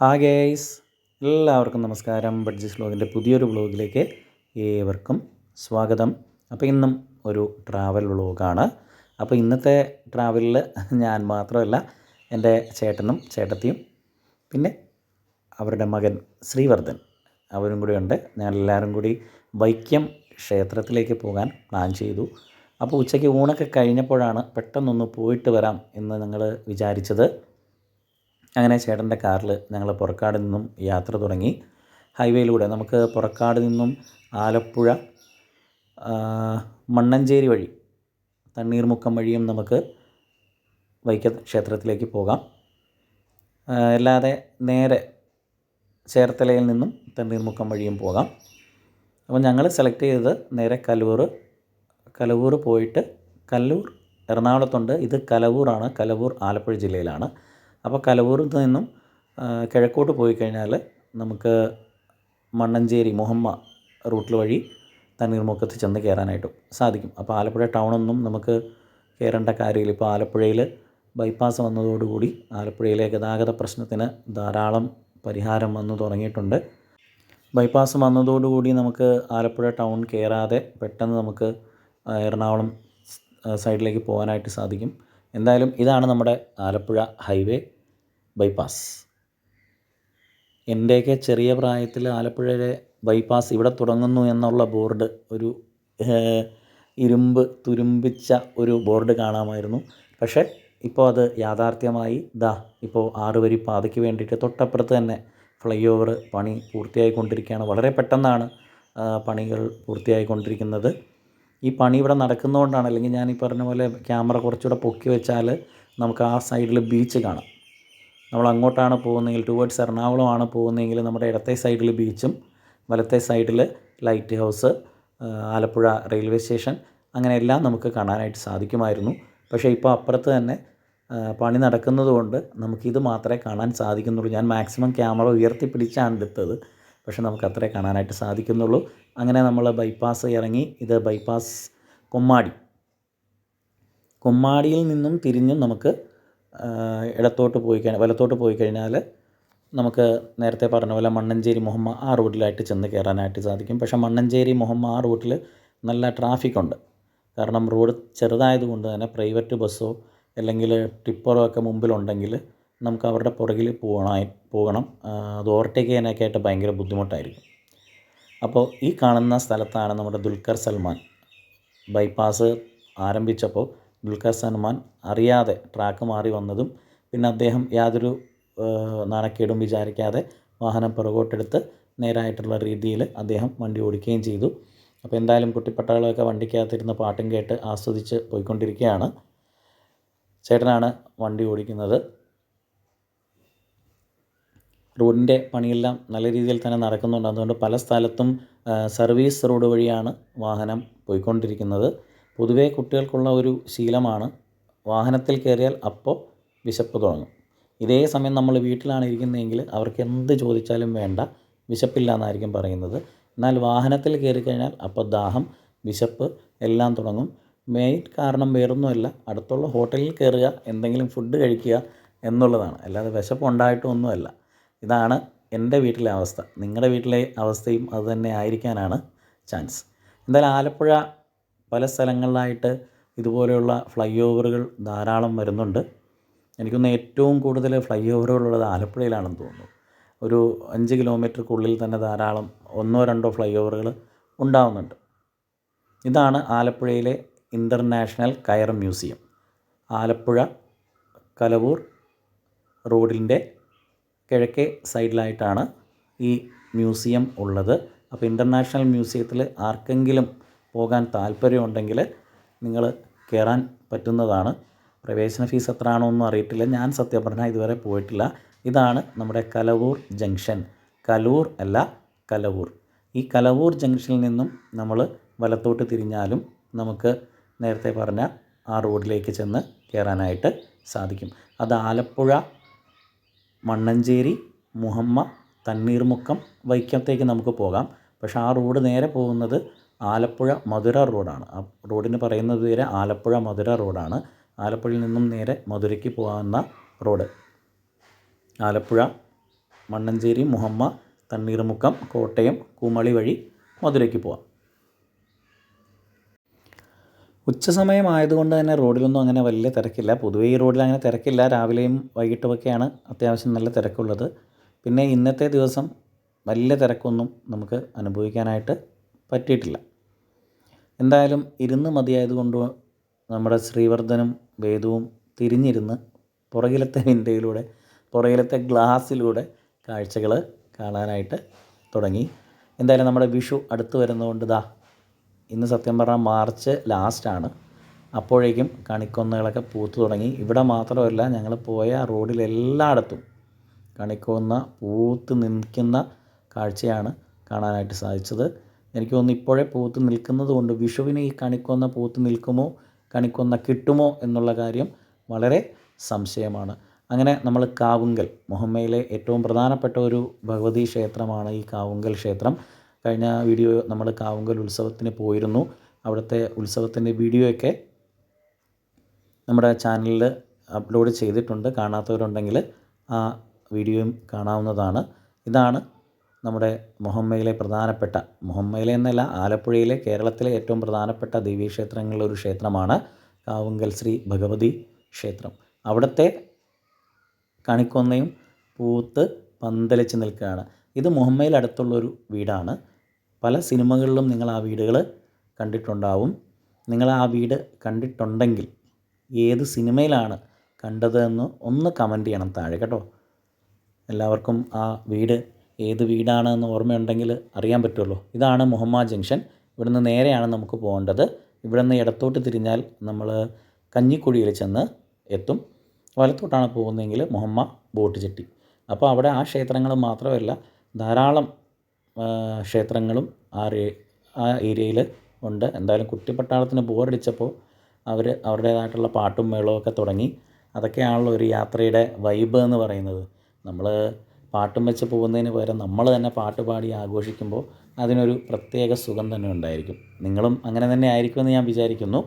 ഹാ ഗേയ്സ് എല്ലാവർക്കും നമസ്കാരം. ബഡ്ജസ് വ്ലോഗിന്റെ പുതിയൊരു വ്ളോഗിലേക്ക് ഏവർക്കും സ്വാഗതം. അപ്പോൾ ഇന്നും ഒരു ട്രാവൽ വ്ലോഗാണ് അപ്പോൾ ഇന്നത്തെ ട്രാവലിൽ ഞാൻ മാത്രമല്ല എന്റെ ചേട്ടനും ചേട്ടത്തിയും പിന്നെ അവരുടെ മകൻ ശ്രീവർദ്ധൻ അവരും കൂടി ഉണ്ട്. ഞാൻ എല്ലാവരും കൂടി വൈക്കം ക്ഷേത്രത്തിലേക്ക് പോകാൻ പ്ലാൻ ചെയ്തു. അപ്പോൾ ഉച്ചയ്ക്ക് ഊണൊക്കെ കഴിഞ്ഞപ്പോഴാണ് പെട്ടെന്നൊന്ന് പോയിട്ട് വരാം എന്ന് ഞങ്ങൾ വിചാരിച്ചത്. അങ്ങനെ ചേട്ടന്റെ കാറിൽ ഞങ്ങൾ പുറക്കാട് നിന്നും യാത്ര തുടങ്ങി. ഹൈവേയിലൂടെ നമുക്ക് പുറക്കാട് നിന്നും ആലപ്പുഴ മണ്ണഞ്ചേരി വഴി തണ്ണീർമുക്കം വഴിയും നമുക്ക് വൈക്കം ക്ഷേത്രത്തിലേക്ക് പോകാം. അല്ലാതെ നേരെ ചേർത്തലയിൽ നിന്നും തണ്ണീർമുക്കം വഴിയും പോകാം. അപ്പോൾ ഞങ്ങൾ സെലക്ട് ചെയ്തത് നേരെ കലൂർ കലവൂർ പോയിട്ട് കല്ലൂർ എറണാകുളത്തുണ്ട്. ഇത് കലവൂറാണ്. കലവൂർ ആലപ്പുഴ ജില്ലയിലാണ്. അപ്പോൾ കലവൂരിൽ നിന്നും കിഴക്കോട്ട് പോയി കഴിഞ്ഞാൽ നമുക്ക് മണ്ണഞ്ചേരി മുഹമ്മ റൂട്ടിൽ വഴി തണ്ണീർമുക്കത്ത് ചെന്ന് കയറാനായിട്ടും സാധിക്കും. അപ്പോൾ ആലപ്പുഴ ടൗണൊന്നും നമുക്ക് കയറേണ്ട കാര്യമില്ല. ഇപ്പോൾ ആലപ്പുഴയിൽ ബൈപ്പാസ് വന്നതോടുകൂടി ആലപ്പുഴയിലെ ഗതാഗത പ്രശ്നത്തിന് ധാരാളം പരിഹാരം വന്നു തുടങ്ങിയിട്ടുണ്ട്. ബൈപ്പാസ് വന്നതോടുകൂടി നമുക്ക് ആലപ്പുഴ ടൗൺ കയറാതെ പെട്ടെന്ന് നമുക്ക് എറണാകുളം സൈഡിലേക്ക് പോകാനായിട്ട് സാധിക്കും. എന്തായാലും ഇതാണ് നമ്മുടെ ആലപ്പുഴ ഹൈവേ. ബൈപ്പാസ് എന്റെയൊക്കെ ചെറിയ പ്രായത്തിൽ ആലപ്പുഴയിലെ ബൈപ്പാസ് ഇവിടെ തുടങ്ങുന്നു എന്നുള്ള ബോർഡ് ഒരു ഇരുമ്പ് തുരുമ്പിച്ച ഒരു ബോർഡ് കാണാമായിരുന്നു. പക്ഷേ ഇപ്പോൾ അത് യാഥാർത്ഥ്യമായി ദാ ഇപ്പോൾ ആറുവരി പാതയ്ക്ക് വേണ്ടിയിട്ട് തൊട്ടപ്പുറത്ത് തന്നെ ഫ്ലൈ ഓവർ പണി പൂർത്തിയായിക്കൊണ്ടിരിക്കുകയാണ്. വളരെ പെട്ടെന്നാണ് പണികൾ പൂർത്തിയായിക്കൊണ്ടിരിക്കുന്നത്. ഈ പണി ഇവിടെ നടക്കുന്നതുകൊണ്ടാണ് അല്ലെങ്കിൽ ഞാൻ ഈ പറഞ്ഞ പോലെ ക്യാമറ കുറച്ചുകൂടെ പൊക്കി വെച്ചാൽ നമുക്ക് ആ സൈഡിൽ ബീച്ച് കാണാം. നമ്മൾ അങ്ങോട്ടാണ് പോകുന്നതെങ്കിൽ ടുവേർഡ്സ് എറണാകുളമാണ് പോകുന്നതെങ്കിൽ നമ്മുടെ ഇടത്തെ സൈഡിൽ ബീച്ചും വലത്തെ സൈഡിൽ lighthouse Alappuzha railway station അങ്ങനെയെല്ലാം നമുക്ക് കാണാനായിട്ട് സാധിക്കുമായിരുന്നു. പക്ഷേ ഇപ്പോൾ അപ്പുറത്ത് തന്നെ പണി നടക്കുന്നത് കൊണ്ട് നമുക്കിത് മാത്രമേ കാണാൻ സാധിക്കുന്നുള്ളൂ. ഞാൻ മാക്സിമം ക്യാമറ ഉയർത്തിപ്പിടിച്ചാണ് എടുത്തത്. പക്ഷേ നമുക്ക് അത്രേ കാണാനായിട്ട് സാധിക്കുന്നുള്ളൂ. അങ്ങനെ നമ്മൾ ബൈപ്പാസ് ഇറങ്ങി ഇത് ബൈപ്പാസ് കൊമ്മാടി. കൊമ്മാടിയിൽ നിന്നും തിരിഞ്ഞും നമുക്ക് ഇടത്തോട്ട് പോയി കഴിഞ്ഞാൽ വലത്തോട്ട് പോയി കഴിഞ്ഞാൽ നമുക്ക് നേരത്തെ പറഞ്ഞ പോലെ മണ്ണഞ്ചേരി മുഹമ്മ ആ റൂട്ടിലായിട്ട് ചെന്ന് കയറാനായിട്ട് സാധിക്കും. പക്ഷേ മണ്ണഞ്ചേരി മുഹമ്മ ആ റൂട്ടിൽ നല്ല ട്രാഫിക് ഉണ്ട്. കാരണം റോഡ് ചെറുതായതുകൊണ്ട് തന്നെ പ്രൈവറ്റ് ബസ്സോ അല്ലെങ്കിൽ ടിപ്പറോ ഒക്കെ മുമ്പിലുണ്ടെങ്കിൽ നമുക്ക് അവരുടെ പുറകിൽ പോകണമായി പോകണം. അത് ഓവർടേക്ക് ചെയ്യാനൊക്കെ ആയിട്ട് ഭയങ്കര ബുദ്ധിമുട്ടായിരിക്കും. അപ്പോൾ ഈ കാണുന്ന സ്ഥലത്താണ് നമ്മുടെ ദുൽഖർ സൽമാൻ. ബൈപ്പാസ് ആരംഭിച്ചപ്പോൾ ദുൽഖർ സൽമാൻ അറിയാതെ ട്രാക്ക് മാറി വന്നതും പിന്നെ അദ്ദേഹം യാതൊരു നാണക്കേടും വിചാരിക്കാതെ വാഹനം പുറകോട്ടെടുത്ത് നേരായിട്ടുള്ള രീതിയിൽ അദ്ദേഹം വണ്ടി ഓടിക്കുകയും ചെയ്തു. അപ്പോൾ എന്തായാലും കുട്ടിപ്പട്ടാളൊക്കെ വണ്ടിക്കകത്തിരുന്ന് പാട്ടും കേട്ട് ആസ്വദിച്ച് പോയിക്കൊണ്ടിരിക്കുകയാണ്. ചേട്ടനാണ് വണ്ടി ഓടിക്കുന്നത്. റോഡിന്റെ പണിയെല്ലാം നല്ല രീതിയിൽ തന്നെ നടക്കുന്നുണ്ട്. അതുകൊണ്ട് പല സ്ഥലത്തും സർവീസ് റോഡ് വഴിയാണ് വാഹനം പോയിക്കൊണ്ടിരിക്കുന്നത്. പൊതുവേ കുട്ടികൾക്കുള്ള ഒരു ശീലമാണ് വാഹനത്തിൽ കയറിയാൽ അപ്പോൾ വിശപ്പ് തുടങ്ങും. ഇതേ സമയം നമ്മൾ വീട്ടിലാണ് ഇരിക്കുന്നതെങ്കിൽ അവർക്ക് എന്ത് ചോദിച്ചാലും വേണ്ട വിശപ്പില്ല എന്നായിരിക്കും പറയുന്നത്. എന്നാൽ വാഹനത്തിൽ കയറി കഴിഞ്ഞാൽ അപ്പോൾ ദാഹം വിശപ്പ് എല്ലാം തുടങ്ങും. മെയിൻ കാരണം വേറൊന്നുമല്ല അടുത്തുള്ള ഹോട്ടലിൽ കയറുക എന്തെങ്കിലും ഫുഡ് കഴിക്കുക എന്നുള്ളതാണ്. അല്ലാതെ വിശപ്പുണ്ടായിട്ടൊന്നുമല്ല ഇതാണ് എന്റെ വീട്ടിലെ അവസ്ഥ. നിങ്ങളുടെ വീട്ടിലെ അവസ്ഥയും അതുതന്നെ ആയിരിക്കാനാണ് ചാൻസ്. എന്തായാലും ആലപ്പുഴ പല സ്ഥലങ്ങളിലായിട്ട് ഇതുപോലെയുള്ള ഫ്ലൈ ഓവറുകൾ ധാരാളം വരുന്നുണ്ട്. എനിക്കൊന്ന് ഏറ്റവും കൂടുതൽ ഫ്ലൈ ഓവറുകളുള്ളത് ആലപ്പുഴയിലാണെന്ന് തോന്നുന്നു. ഒരു അഞ്ച് കിലോമീറ്റർക്കുള്ളിൽ തന്നെ ധാരാളം ഒന്നോ രണ്ടോ ഫ്ലൈ ഓവറുകൾ ഉണ്ടാവുന്നുണ്ട്. ഇതാണ് ആലപ്പുഴയിലെ ഇന്റർനാഷണൽ കയർ മ്യൂസിയം. ആലപ്പുഴ കലവൂർ റോഡിന്റെ കിഴക്കേ സൈഡിലായിട്ടാണ് ഈ മ്യൂസിയം ഉള്ളത്. അപ്പോൾ ഇന്റർനാഷണൽ മ്യൂസിയത്തിൽ ആർക്കെങ്കിലും പോകാൻ താല്പര്യമുണ്ടെങ്കിൽ നിങ്ങൾ കയറാൻ പറ്റുന്നതാണ്. പ്രവേശന ഫീസ് എത്ര ആണോ ഒന്നും അറിയത്തില്ല. ഞാൻ സത്യം പറഞ്ഞാൽ ഇതുവരെ പോയിട്ടില്ല. ഇതാണ് നമ്മുടെ കലവൂർ ജംഗ്ഷൻ. കലൂർ അല്ല കലവൂർ. ഈ കലവൂർ ജംഗ്ഷനിൽ നിന്നും നമ്മൾ വലത്തോട്ട് തിരിഞ്ഞാലും നമുക്ക് നേരത്തെ പറഞ്ഞ ആ റോഡിലേക്ക് ചെന്ന് കയറാനായിട്ട് സാധിക്കും. അത് ആലപ്പുഴ മണ്ണഞ്ചേരി മുഹമ്മ തണ്ണീർമുക്കം വൈക്കത്തേക്ക് നമുക്ക് പോകാം. പക്ഷേ ആ റോഡ് നേരെ പോകുന്നത് ആലപ്പുഴ മധുര റോഡാണ്. ആ റോഡിന് പറയുന്നത് പേര് ആലപ്പുഴ മധുര റോഡാണ്. ആലപ്പുഴയിൽ നിന്നും നേരെ മധുരയ്ക്ക് പോകാവുന്ന റോഡ്. ആലപ്പുഴ മണ്ണഞ്ചേരി മുഹമ്മ തണ്ണീർമുക്കം കോട്ടയം കുമളി വഴി മധുരയ്ക്ക് പോവാം. ഉച്ച സമയമായതുകൊണ്ട് തന്നെ റോഡിലൊന്നും അങ്ങനെ വലിയ തിരക്കില്ല. പൊതുവേ ഈ റോഡിൽ അങ്ങനെ തിരക്കില്ല. രാവിലെയും വൈകിട്ടുമൊക്കെയാണ് അത്യാവശ്യം നല്ല തിരക്കുള്ളത്. പിന്നെ ഇന്നത്തെ ദിവസം വലിയ തിരക്കൊന്നും നമുക്ക് അനുഭവിക്കാനായിട്ട് പറ്റിയിട്ടില്ല. എന്തായാലും ഇരുന്ന് മതിയായതുകൊണ്ട് നമ്മുടെ ശ്രീവർദ്ധനും വേദവും തിരിഞ്ഞിരുന്ന് പുറകിലത്തെ വിൻഡോയിലൂടെ പുറകിലത്തെ ഗ്ലാസ്സിലൂടെ കാഴ്ചകൾ കാണാനായിട്ട് തുടങ്ങി. എന്തായാലും നമ്മുടെ വിഷു അടുത്ത് വരുന്നതുകൊണ്ട് ദാ ഇന്ന് സത്യം പറഞ്ഞാൽ മാർച്ച് ലാസ്റ്റാണ് അപ്പോഴേക്കും കണിക്കൊന്നകളൊക്കെ പൂത്തു തുടങ്ങി. ഇവിടെ മാത്രമല്ല ഞങ്ങൾ പോയ റോഡിലെല്ലായിടത്തും കണിക്കൊന്ന പൂത്ത് നിൽക്കുന്ന കാഴ്ചയാണ് കാണാനായിട്ട് സാധിച്ചത്. എനിക്ക് തോന്നുന്നു ഇപ്പോഴേ പൂത്ത് നിൽക്കുന്നത് കൊണ്ട് വിഷുവിന് ഈ കണിക്കൊന്ന പൂത്ത് നിൽക്കുമോ കണിക്കൊന്ന കിട്ടുമോ എന്നുള്ള കാര്യം വളരെ സംശയമാണ്. അങ്ങനെ നമ്മൾ കാവുങ്കൽ മുഹമ്മയിലെ ഏറ്റവും പ്രധാനപ്പെട്ട ഒരു ഭഗവതി ക്ഷേത്രമാണ് ഈ കാവുങ്കൽ ക്ഷേത്രം. കഴിഞ്ഞ വീഡിയോ നമ്മൾ കാവുങ്കൽ ഉത്സവത്തിന് പോയിരുന്നു. അവിടുത്തെ ഉത്സവത്തിന്റെ വീഡിയോയൊക്കെ നമ്മുടെ ചാനലിൽ അപ്ലോഡ് ചെയ്തിട്ടുണ്ട്. കാണാത്തവരുണ്ടെങ്കിൽ ആ വീഡിയോയും കാണാവുന്നതാണ്. ഇതാണ് നമ്മുടെ മുഹമ്മയിലെ പ്രധാനപ്പെട്ട മുഹമ്മയിലെ എന്നല്ല ആലപ്പുഴയിലെ കേരളത്തിലെ ഏറ്റവും പ്രധാനപ്പെട്ട ദേവീക്ഷേത്രങ്ങളിലെ ഒരു ക്ഷേത്രമാണ് കാവുങ്കൽ ശ്രീ ഭഗവതി ക്ഷേത്രം. അവിടുത്തെ കണിക്കൊന്നയും പൂത്ത് പന്തലിച്ച് നിൽക്കുകയാണ്. ഇത് മുഹമ്മയിൽ അടുത്തുള്ളൊരു വീടാണ്. പല സിനിമകളിലും നിങ്ങൾ ആ വീടുകൾ കണ്ടിട്ടുണ്ടാവും. നിങ്ങൾ ആ വീട് കണ്ടിട്ടുണ്ടെങ്കിൽ ഏത് സിനിമയിലാണ് കണ്ടതെന്ന് ഒന്ന് കമന്റ് ചെയ്യണം താഴെ കേട്ടോ. എല്ലാവർക്കും ആ വീട് ഏത് വീടാണെന്ന് ഓർമ്മയുണ്ടെങ്കിൽ അറിയാൻ പറ്റുമല്ലോ. ഇതാണ് മുഹമ്മ ജംഗ്ഷൻ. ഇവിടുന്ന് നേരെയാണ് നമുക്ക് പോകേണ്ടത്. ഇവിടുന്ന് ഇടത്തോട്ട് തിരിഞ്ഞാൽ നമ്മൾ കഞ്ഞിക്കുഴിയിൽ ചെന്ന് എത്തും. വലത്തോട്ടാണ് പോകുന്നതെങ്കിൽ മുഹമ്മ ബോട്ട് ചെട്ടി അപ്പോൾ അവിടെ ആ ക്ഷേത്രങ്ങൾ മാത്രമല്ല ധാരാളം ക്ഷേത്രങ്ങളും ആ ആ ഏരിയയിൽ ഉണ്ട്. എന്തായാലും കുട്ടിപ്പട്ടാളത്തിന് ബോറടിച്ചപ്പോൾ അവർ അവരുടേതായിട്ടുള്ള പാട്ടും മേളവും ഒക്കെ തുടങ്ങി. അതൊക്കെയാണല്ലോ ഒരു യാത്രയുടെ വൈബ് എന്ന് പറയുന്നത്. നമ്മൾ പാട്ടും വെച്ച് പോകുന്നതിന് പകരം നമ്മൾ തന്നെ പാട്ട് പാടി ആഘോഷിക്കുമ്പോൾ അതിനൊരു പ്രത്യേക സുഖം തന്നെ ഉണ്ടായിരിക്കും. നിങ്ങളും അങ്ങനെ തന്നെ ആയിരിക്കുമെന്ന് ഞാൻ വിചാരിക്കുന്നു.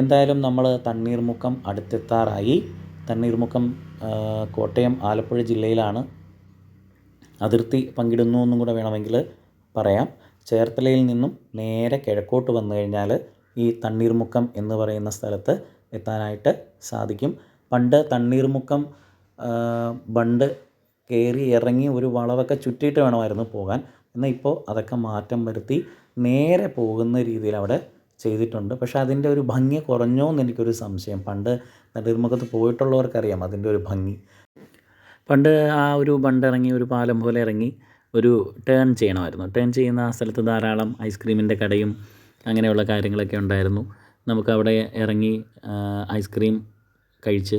എന്തായാലും നമ്മൾ തണ്ണീർമുക്കം അടുത്തെത്താറായി. തണ്ണീർമുക്കം കോട്ടയം ആലപ്പുഴ ജില്ലയിലാണ് അതിർത്തി പങ്കിടുന്നു എന്നും കൂടെ വേണമെങ്കിൽ പറയാം. ചേർത്തലയിൽ നിന്നും നേരെ കിഴക്കോട്ട് വന്നു കഴിഞ്ഞാൽ ഈ തണ്ണീർമുക്കം എന്ന് പറയുന്ന സ്ഥലത്ത് എത്താനായിട്ട് സാധിക്കും. പണ്ട് തണ്ണീർമുക്കം ബണ്ട് കയറി ഇറങ്ങി ഒരു വളവൊക്കെ ചുറ്റിയിട്ട് വേണമായിരുന്നു പോകാൻ. എന്നാൽ ഇപ്പോൾ അതൊക്കെ മാറ്റം വരുത്തി നേരെ പോകുന്ന രീതിയിൽ അവിടെ ചെയ്തിട്ടുണ്ട്. പക്ഷേ അതിന്റെ ഒരു ഭംഗി കുറഞ്ഞോ എന്ന് എനിക്കൊരു സംശയം. പണ്ട് നെടുമുഖത്ത് പോയിട്ടുള്ളവർക്കറിയാം അതിന്റെ ഒരു ഭംഗി. പണ്ട് ആ ഒരു ബണ്ട് ഇറങ്ങി ഒരു പാലം പോലെ ഇറങ്ങി ഒരു ടേൺ ചെയ്യണമായിരുന്നു. ടേൺ ചെയ്യുന്ന ആ സ്ഥലത്ത് ധാരാളം ഐസ്ക്രീമിന്റെ കടയും അങ്ങനെയുള്ള കാര്യങ്ങളൊക്കെ ഉണ്ടായിരുന്നു. നമുക്കവിടെ ഇറങ്ങി ഐസ്ക്രീം കഴിച്ച്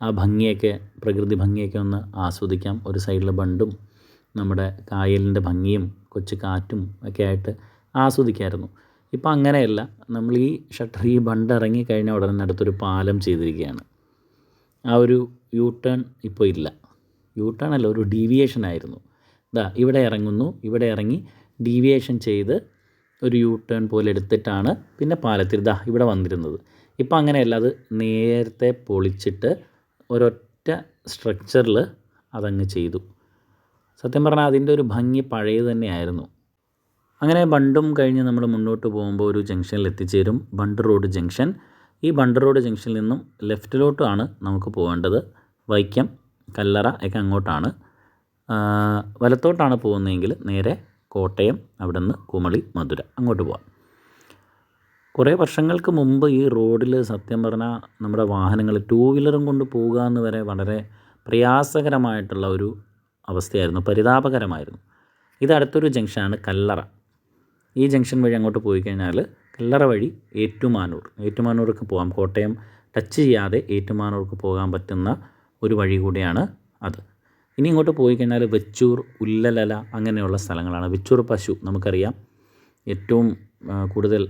ആ ഭംഗിയൊക്കെ പ്രകൃതി ഭംഗിയൊക്കെ ഒന്ന് ആസ്വദിക്കാം. ഒരു സൈഡിൽ ബണ്ടും നമ്മുടെ കായലിന്റെ ഭംഗിയും കൊച്ചു കാറ്റും ഒക്കെ ആയിട്ട് ആസ്വദിക്കായിരുന്നു. ഇപ്പം അങ്ങനെയല്ല. നമ്മൾ ഈ ഷട്ടർ ഈ ബണ്ട് ഇറങ്ങി കഴിഞ്ഞ ഉടനെ അടുത്തൊരു പാലം ചെയ്തിരിക്കുകയാണ്. ആ ഒരു യൂ ടേൺ ഇപ്പോൾ ഇല്ല. യൂ ടേൺ അല്ല ഒരു ഡീവിയേഷൻ ആയിരുന്നു. ഇതാ ഇവിടെ ഇറങ്ങുന്നു. ഇവിടെ ഇറങ്ങി ഡീവിയേഷൻ ചെയ്ത് ഒരു യൂ ടേൺ പോലെ എടുത്തിട്ടാണ് പിന്നെ പാലത്തിൽ ഇതാ ഇവിടെ വന്നിരുന്നത്. ഇപ്പം അങ്ങനെയല്ല. അത് നേരത്തെ പൊളിച്ചിട്ട് ഒരൊറ്റ സ്ട്രക്ചറിൽ അതങ്ങ് ചെയ്തു. സത്യം പറഞ്ഞാൽ അതിന്റെ ഒരു ഭംഗി പഴയത് തന്നെയായിരുന്നു. അങ്ങനെ ബണ്ടും കഴിഞ്ഞ് നമ്മൾ മുന്നോട്ട് പോകുമ്പോൾ ഒരു ജംഗ്ഷനിൽ എത്തിച്ചേരും. ബണ്ട് റോഡ് ജംഗ്ഷൻ ഈ ബണ്ട് റോഡ് ജംഗ്ഷനിൽ നിന്നും ലെഫ്റ്റിലോട്ടാണ് നമുക്ക് പോകേണ്ടത് വൈക്കം കല്ലറ ഒക്കെ അങ്ങോട്ടാണ്. വലത്തോട്ടാണ് പോകുന്നതെങ്കിൽ നേരെ കോട്ടയം അവിടെ നിന്ന് കുമളി മധുര അങ്ങോട്ട് പോവാം. കുറേ വർഷങ്ങൾക്ക് മുമ്പ് ഈ റോഡിൽ സത്യം പറഞ്ഞാൽ നമ്മുടെ വാഹനങ്ങൾ ടൂ വീലറും കൊണ്ട് പോവുക എന്ന് വരെ വളരെ പ്രയാസകരമായിട്ടുള്ള ഒരു അവസ്ഥയായിരുന്നു പരിതാപകരമായിരുന്നു. ഇത് അടുത്തൊരു ജംഗ്ഷനാണ് കല്ലറ. ഈ ജംഗ്ഷൻ വഴി അങ്ങോട്ട് പോയി കഴിഞ്ഞാൽ കല്ലറ വഴി ഏറ്റുമാനൂർ ഏറ്റുമാനൂർക്ക് പോകാം. കോട്ടയം ടച്ച് ചെയ്യാതെ ഏറ്റുമാനൂർക്ക് പോകാൻ പറ്റുന്ന ഒരു വഴി കൂടിയാണ് അത്. ഇനി ഇങ്ങോട്ട് പോയി കഴിഞ്ഞാൽ വെച്ചൂർ ഉല്ലലല അങ്ങനെയുള്ള സ്ഥലങ്ങളാണ്. വെച്ചൂർ പശു നമുക്കറിയാം. ഏറ്റവും കൂടുതൽ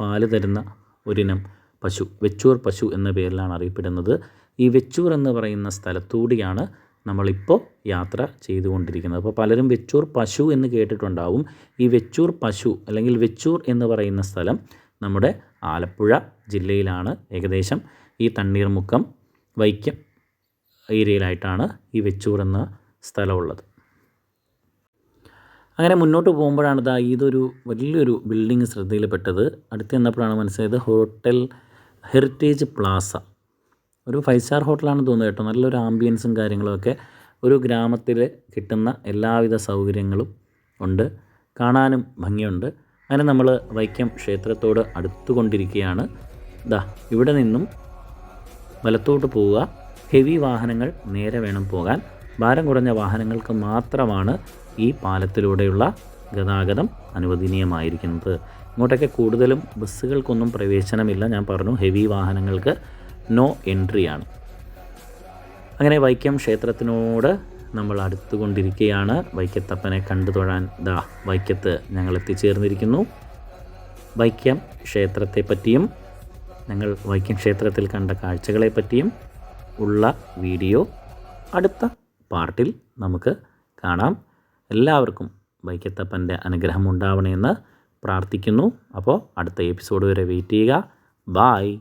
പാൽ തരുന്ന ഒരിനം പശു വെച്ചൂർ പശു എന്ന പേരിലാണ് അറിയപ്പെടുന്നത്. ഈ വെച്ചൂർ എന്ന് പറയുന്ന സ്ഥലത്തൂടിയാണ് നമ്മളിപ്പോൾ യാത്ര ചെയ്തുകൊണ്ടിരിക്കുന്നത്. അപ്പോൾ പലരും വെച്ചൂർ പശു എന്ന് കേട്ടിട്ടുണ്ടാവും. ഈ വെച്ചൂർ പശു അല്ലെങ്കിൽ വെച്ചൂർ എന്ന് പറയുന്ന സ്ഥലം നമ്മുടെ ആലപ്പുഴ ജില്ലയിലാണ്. ഏകദേശം ഈ തണ്ണീർമുക്കം വൈക്കം ഏരിയയിലായിട്ടാണ് ഈ വെച്ചൂർ എന്ന സ്ഥലമുള്ളത് അങ്ങനെ മുന്നോട്ട് പോകുമ്പോഴാണ് ഇതാ ഇതൊരു വലിയൊരു ബിൽഡിങ് ശ്രദ്ധയിൽപ്പെട്ടത്. അടുത്ത് ചെന്നപ്പോഴാണ് മനസ്സിലായത് ഹോട്ടൽ ഹെറിറ്റേജ് പ്ലാസ. ഒരു ഫൈവ് സ്റ്റാർ ഹോട്ടലാണെന്ന് തോന്നുന്നു കേട്ടോ. നല്ലൊരു ആംബിയൻസും കാര്യങ്ങളുമൊക്കെ ഒരു ഗ്രാമത്തിൽ കിട്ടുന്ന എല്ലാവിധ സൗകര്യങ്ങളും ഉണ്ട്. കാണാനും ഭംഗിയുണ്ട്. അങ്ങനെ നമ്മൾ വൈക്കം ക്ഷേത്രത്തോട് അടുത്തുകൊണ്ടിരിക്കുകയാണ്. ദാ ഇവിടെ നിന്നും വലത്തോട്ട് പോവുക. ഹെവി വാഹനങ്ങൾ നേരെ വേണം പോകാൻ. ഭാരം കുറഞ്ഞ വാഹനങ്ങൾക്ക് മാത്രമാണ് ഈ പാലത്തിലൂടെയുള്ള ഗതാഗതം അനുവദനീയമായിരിക്കുന്നത്. ഇങ്ങോട്ടൊക്കെ കൂടുതലും ബസ്സുകൾക്കൊന്നും പ്രവേശനമില്ല. ഞാൻ പറഞ്ഞു ഹെവി വാഹനങ്ങൾക്ക് നോ എൻട്രിയാണ്. അങ്ങനെ വൈക്കം ക്ഷേത്രത്തിനോട് നമ്മൾ അടുത്തുകൊണ്ടിരിക്കുകയാണ്. വൈക്കത്തപ്പനെ കണ്ടു തൊഴാൻ ദാ വൈക്കത്ത് ഞങ്ങൾ എത്തിച്ചേർന്നിരിക്കുന്നു വൈക്കം ക്ഷേത്രത്തെപ്പറ്റിയും ഞങ്ങൾ വൈക്കം ക്ഷേത്രത്തിൽ കണ്ട കാഴ്ചകളെപ്പറ്റിയും ഉള്ള വീഡിയോ അടുത്ത പാർട്ടിൽ നമുക്ക് കാണാം. എല്ലാവർക്കും വൈക്കത്തപ്പന്റെ അനുഗ്രഹം ഉണ്ടാവണമെന്ന് പ്രാർത്ഥിക്കുന്നു. അപ്പോൾ അടുത്ത എപ്പിസോഡ് വരെ വെയിറ്റ് ചെയ്യുക. ബായ്